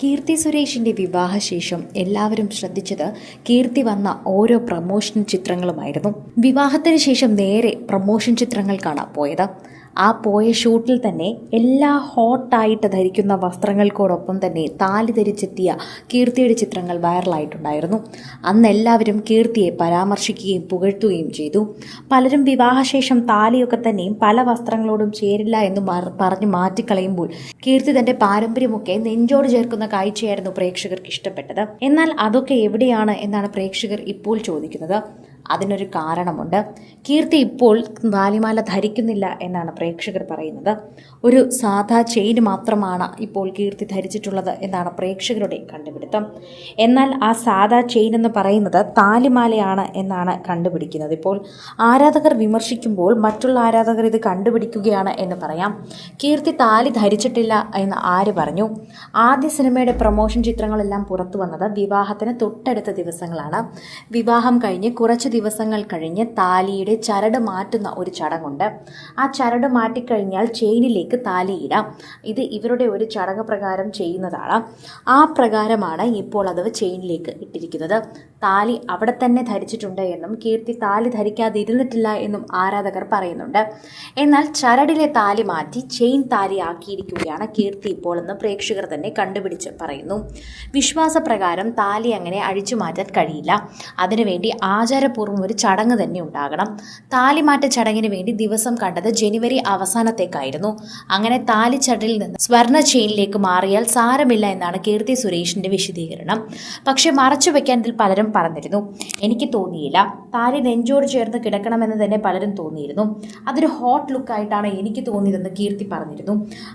കീർത്തി സുരേഷിന്റെ വിവാഹശേഷം എല്ലാവരും ശ്രദ്ധിച്ചത് കീർത്തി വന്ന ഓരോ പ്രമോഷൻ ചിത്രങ്ങളുമായിരുന്നു. വിവാഹത്തിന് ശേഷം നേരെ പ്രമോഷൻ ചിത്രങ്ങൾക്കാണ് പോയത്. ആ പോയ ഷൂട്ടിൽ തന്നെ എല്ലാ ഹോട്ടായിട്ട് ധരിക്കുന്ന വസ്ത്രങ്ങൾക്കോടൊപ്പം തന്നെ താലി ധരിച്ചെത്തിയ കീർത്തിയുടെ ചിത്രങ്ങൾ വൈറലായിട്ടുണ്ടായിരുന്നു. അന്ന് എല്ലാവരും കീർത്തിയെ പരാമർശിക്കുകയും പുകഴ്ത്തുകയും ചെയ്തു. പലരും വിവാഹശേഷം താലിയൊക്കെ തന്നെയും പല വസ്ത്രങ്ങളോടും ചേരില്ല എന്ന് പറഞ്ഞു മാറ്റിക്കളയുമ്പോൾ കീർത്തി തന്റെ പാരമ്പര്യമൊക്കെ നെഞ്ചോട് ചേർക്കുന്ന കാഴ്ചയായിരുന്നു പ്രേക്ഷകർക്ക് ഇഷ്ടപ്പെട്ടത്. എന്നാൽ അതൊക്കെ എവിടെയാണ് എന്നാണ് പ്രേക്ഷകർ ഇപ്പോൾ ചോദിക്കുന്നത്. അതിനൊരു കാരണമുണ്ട്. കീർത്തി ഇപ്പോൾ താലിമാല ധരിക്കുന്നില്ല എന്നാണ് പ്രേക്ഷകർ പറയുന്നത്. ഒരു സാധാ ചെയിൻ മാത്രമാണ് ഇപ്പോൾ കീർത്തി ധരിച്ചിട്ടുള്ളത് എന്നാണ് പ്രേക്ഷകരുടെ കണ്ടുപിടുത്തം. എന്നാൽ ആ സാധാ ചെയിൻ എന്ന് പറയുന്നത് താലിമാലയാണ് എന്നാണ് കണ്ടുപിടിക്കുന്നത്. ഇപ്പോൾ ആരാധകർ വിമർശിക്കുമ്പോൾ മറ്റുള്ള ആരാധകർ ഇത് കണ്ടുപിടിക്കുകയാണ് എന്ന് പറയാം. കീർത്തി താലി ധരിച്ചിട്ടില്ല എന്ന് ആര് പറഞ്ഞു? ആദ്യ സിനിമയുടെ പ്രൊമോഷൻ ചിത്രങ്ങളെല്ലാം പുറത്തു വന്നത് വിവാഹത്തിന് തൊട്ടടുത്ത ദിവസങ്ങളാണ്. വിവാഹം കഴിഞ്ഞ് കുറച്ച് ദിവസങ്ങൾ കഴിഞ്ഞ് താലിയുടെ ചരട് മാറ്റുന്ന ഒരു ചടങ്ങുണ്ട്. ആ ചരട് മാറ്റിക്കഴിഞ്ഞാൽ ചെയിനിലേക്ക് താലിയിടാം ഇത് ഇവരുടെ ഒരു ചടങ്ങ് പ്രകാരം ചെയ്യുന്നതാണ്. ആ പ്രകാരമാണ് ഇപ്പോൾ അത് ചെയിനിലേക്ക് ഇട്ടിരിക്കുന്നത്. താലി അവിടെ തന്നെ ധരിച്ചിട്ടുണ്ട് എന്നും കീർത്തി താലി ധരിക്കാതിരുന്നിട്ടില്ല എന്നും ആരാധകർ പറയുന്നുണ്ട്. എന്നാൽ ചരടിലെ താലി മാറ്റി ചെയിൻ താലി ആക്കിയിരിക്കുകയാണ് കീർത്തി ഇപ്പോൾ എന്ന് പ്രേക്ഷകർ തന്നെ കണ്ടുപിടിച്ച് പറയുന്നു. വിശ്വാസപ്രകാരം താലി അങ്ങനെ അഴിച്ചു മാറ്റാൻ കഴിയില്ല. അതിനുവേണ്ടി ആചാരപൂർവം ഒരു ചടങ്ങ് തന്നെ ഉണ്ടാകണം. താലിമാറ്റ ചടങ്ങിന് വേണ്ടി ദിവസം കണ്ടത് ജനുവരി അവസാനത്തേക്കായിരുന്നു. അങ്ങനെ താലി ചടലിൽ നിന്ന് സ്വർണ ചെയിനിലേക്ക് മാറിയാൽ സാരമില്ല എന്നാണ് കീർത്തി സുരേഷിന്റെ വിശദീകരണം. പക്ഷെ മറച്ചു വെക്കാൻ ഇതിൽ പലരും പറഞ്ഞിരുന്നു. എനിക്ക് തോന്നിയില്ല. താലി നെഞ്ചോട് ചേർന്ന് കിടക്കണമെന്ന് തന്നെ പലരും തോന്നിയിരുന്നു. അതൊരു ഹോട്ട് ലുക്കായിട്ടാണ് എനിക്ക് തോന്നിയതെന്ന് കീർത്തി പറഞ്ഞിരുന്നു.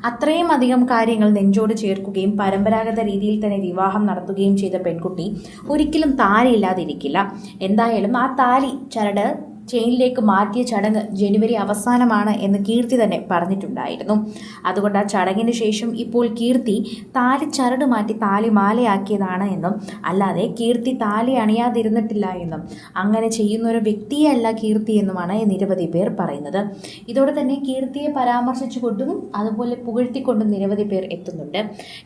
അത്രയും അധികം കാര്യങ്ങൾ നെഞ്ചോട് ചേർക്കുകയും പരമ്പരാഗത രീതിയിൽ തന്നെ വിവാഹം നടത്തുകയും ചെയ്ത പെൺകുട്ടി ഒരിക്കലും താലിയില്ലാതിരിക്കില്ല എന്തായാലും ആ താലി ചരട് ചെയിനിലേക്ക് മാറ്റിയ ചടങ്ങ് ജനുവരി അവസാനമാണ് എന്ന് കീർത്തി തന്നെ പറഞ്ഞിട്ടുണ്ടായിരുന്നു. അതുകൊണ്ട് ആ ചടങ്ങിന് ശേഷം ഇപ്പോൾ കീർത്തി താലി ചരട് മാറ്റി താലി മാലയാക്കിയതാണ് എന്നും അല്ലാതെ കീർത്തി താലി അണിയാതിരുന്നിട്ടില്ല എന്നും അങ്ങനെ ചെയ്യുന്ന ഒരു വ്യക്തിയല്ല കീർത്തി എന്നുമാണ് നിരവധി പേർ പറയുന്നത്. ഇതോടെ തന്നെ കീർത്തിയെ പരാമർശിച്ചുകൊണ്ടും അതുപോലെ പുകഴ്ത്തിക്കൊണ്ടും നിരവധി പേർ എത്തുന്നുണ്ട്.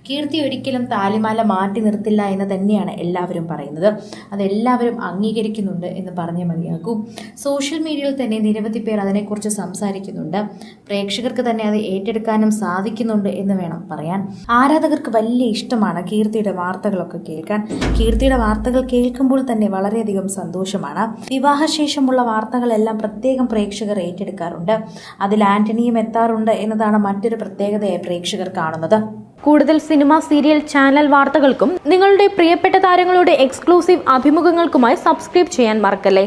കീർത്തി ഒരിക്കലും താലിമാല മാറ്റി നിർത്തില്ല എന്ന് തന്നെയാണ് എല്ലാവരും പറയുന്നത്. അതെല്ലാവരും അംഗീകരിക്കുന്നുണ്ട് എന്ന് പറഞ്ഞേ മതിയാകൂ സോഷ്യൽ മീഡിയയിൽ തന്നെ നിരവധി പേർ അതിനെക്കുറിച്ച് സംസാരിക്കുന്നുണ്ട്. പ്രേക്ഷകർക്ക് തന്നെ അത് ഏറ്റെടുക്കാനും സാധിക്കുന്നുണ്ട് എന്ന് വേണം പറയാൻ. ആരാധകർക്ക് വലിയ ഇഷ്ടമാണ് കീർത്തിയുടെ വാർത്തകളൊക്കെ കേൾക്കാൻ. കീർത്തിയുടെ വാർത്തകൾ കേൾക്കുമ്പോൾ തന്നെ വളരെയധികം സന്തോഷമാണ്. വിവാഹശേഷമുള്ള വാർത്തകളെല്ലാം പ്രത്യേകം പ്രേക്ഷകർ ഏറ്റെടുക്കാറുണ്ട്. അതിൽ ആന്റണിയും എത്താറുണ്ട് എന്നതാണ് മറ്റൊരു പ്രത്യേകതയായി പ്രേക്ഷകർ കാണുന്നത്. കൂടുതൽ സിനിമ സീരിയൽ ചാനൽ വാർത്തകൾക്കും നിങ്ങളുടെ പ്രിയപ്പെട്ട താരങ്ങളുടെ എക്സ്ക്ലൂസീവ് അഭിമുഖങ്ങൾക്കുമായി സബ്സ്ക്രൈബ് ചെയ്യാൻ മറക്കല്ലേ?